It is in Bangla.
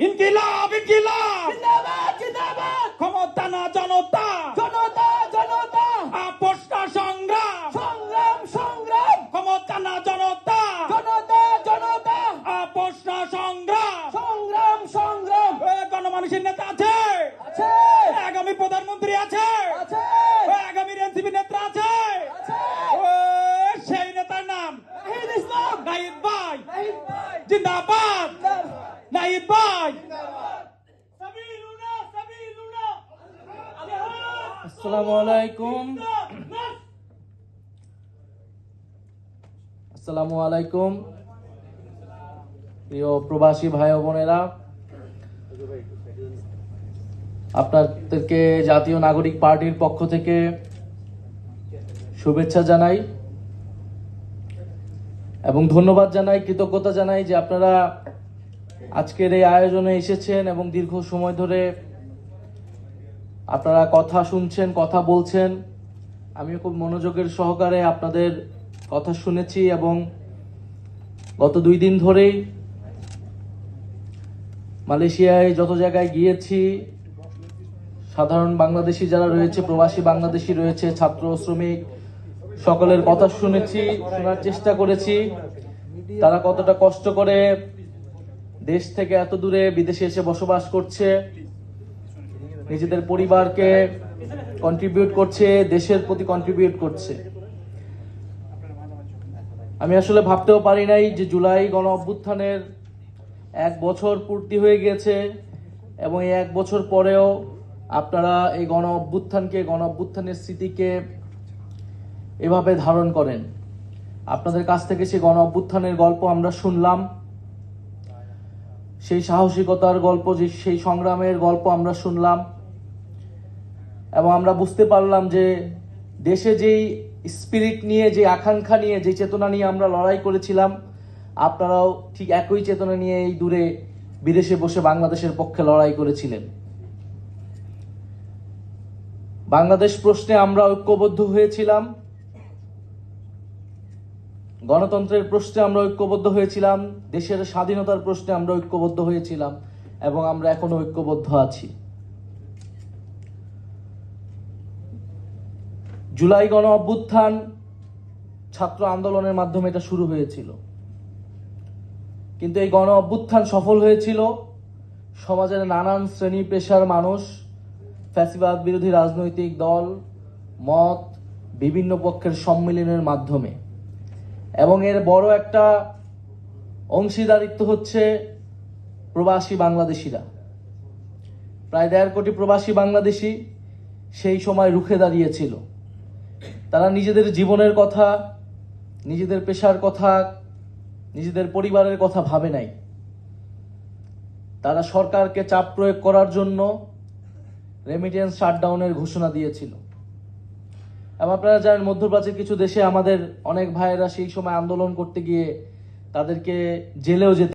ইনকিলাব ইনকিলাব। জিন্দাবাদ জিন্দাবাদ। ক্ষমতা না জনতা। জনতা জনতা। আপোষ না সংগ্রাম। সংগ্রাম সংগ্রাম। ক্ষমতা না জনতা। জনতা জনতা। আপোষ না সংগ্রাম। সংগ্রাম সংগ্রাম। এ, গণমানুষের নেতা আছে। আছে। আগামী প্রধানমন্ত্রী আছে। আছে। আগামী এনসিপি নেতা আছে। সেই নেতার নাম নাহিদ ইসলাম। নাহিদ ভাই। জিন্দাবাদ। নাহিদ ভাই আসসালামু আলাইকুম আসসালামু আলাইকুম প্রিয় প্রবাসী ভাই ও বোনেরা আপনাদেরকে জাতীয় নাগরিক পার্টির পক্ষ থেকে শুভেচ্ছা জানাই এবং ধন্যবাদ জানাই কৃতজ্ঞতা জানাই যে আপনারা আজকের এই আয়োজনে এসেছেন এবং দীর্ঘ সময় ধরে আপনারা কথা শুনছেন, কথা বলছেন। আমিও খুব মনোযোগের সহকারে আপনাদের কথা শুনেছি এবং গত দুই দিন ধরেই মালয়েশিয়ায় যত জায়গায় গিয়েছি, সাধারণ বাংলাদেশি যারা রয়েছে, প্রবাসী বাংলাদেশি রয়েছে, ছাত্র, শ্রমিক, সকলের কথা শুনেছি, শোনার চেষ্টা করেছি। তারা কতটা কষ্ট করে দেশ থেকে এত দূরে বিদেশে এসে বসবাস করছে, নিজেদের পরিবারকে কন্ট্রিবিউট করছে, দেশের প্রতি কন্ট্রিবিউট করছে। আমি আসলে ভাবতেও পারি নাই যে জুলাই গণ অভ্যুত্থানের এক বছর পূর্তি হয়ে গেছে এবং এই এক বছর পরেও আপনারা এই গণ অভ্যুত্থানকে, গণ অভ্যুত্থানের স্মৃতিকে এভাবে ধারণ করেন। আপনাদের কাছ থেকে সেই গণ অভ্যুত্থানের গল্প আমরা শুনলাম। সেই সাহসিকতার গল্প, যে সেই সংগ্রামের গল্প আমরা শুনলাম। এবং আমরা বুঝতে পারলাম যে দেশে যেই স্পিরিট নিয়ে, যে আকাঙ্ক্ষা নিয়ে, যে চেতনা নিয়ে আমরা লড়াই করেছিলাম, আপনারাও ঠিক একই চেতনা নিয়ে এই দূরে বিদেশে বসে বাংলাদেশের পক্ষে লড়াই করেছিলেন। বাংলাদেশ প্রশ্নে আমরা ঐক্যবদ্ধ হয়েছিলাম। গণতন্ত্রের প্রশ্নে আমরা ঐক্যবদ্ধ হয়েছিলাম, দেশের স্বাধীনতার প্রশ্নে আমরা ঐক্যবদ্ধ হয়েছিলাম, এবং আমরা এখনও ঐক্যবদ্ধ আছি। জুলাই গণ অভ্যুত্থান ছাত্র আন্দোলনের মাধ্যমে এটা শুরু হয়েছিল। কিন্তু এই গণ অভ্যুত্থান সফল হয়েছিল, সমাজের নানান শ্রেণি পেশার মানুষ, ফ্যাসিবাদ বিরোধী রাজনৈতিক দল, মত, বিভিন্ন পক্ষের সম্মিলনের মাধ্যমে। এবং এর বড় একটা অংশীদারিত্ব হচ্ছে প্রবাসী বাংলাদেশিরা। প্রায় দেড় কোটি প্রবাসী বাংলাদেশি সেই সময় রুখে দাঁড়িয়েছিল। তারা নিজেদের জীবনের কথা, নিজেদের পেশার কথা, নিজেদের পরিবারের কথা ভাবে নাই। তারা সরকারকে চাপ প্রয়োগ করার জন্য রেমিটেন্স শাটডাউনের ঘোষণা দিয়েছিল। এবং আপনারা জানেন মধ্যপ্রাচ্যের কিছু দেশে আমাদের অনেক ভাইয়েরা সেই সময় আন্দোলন করতে গিয়ে তাদেরকে জেলেও যেতে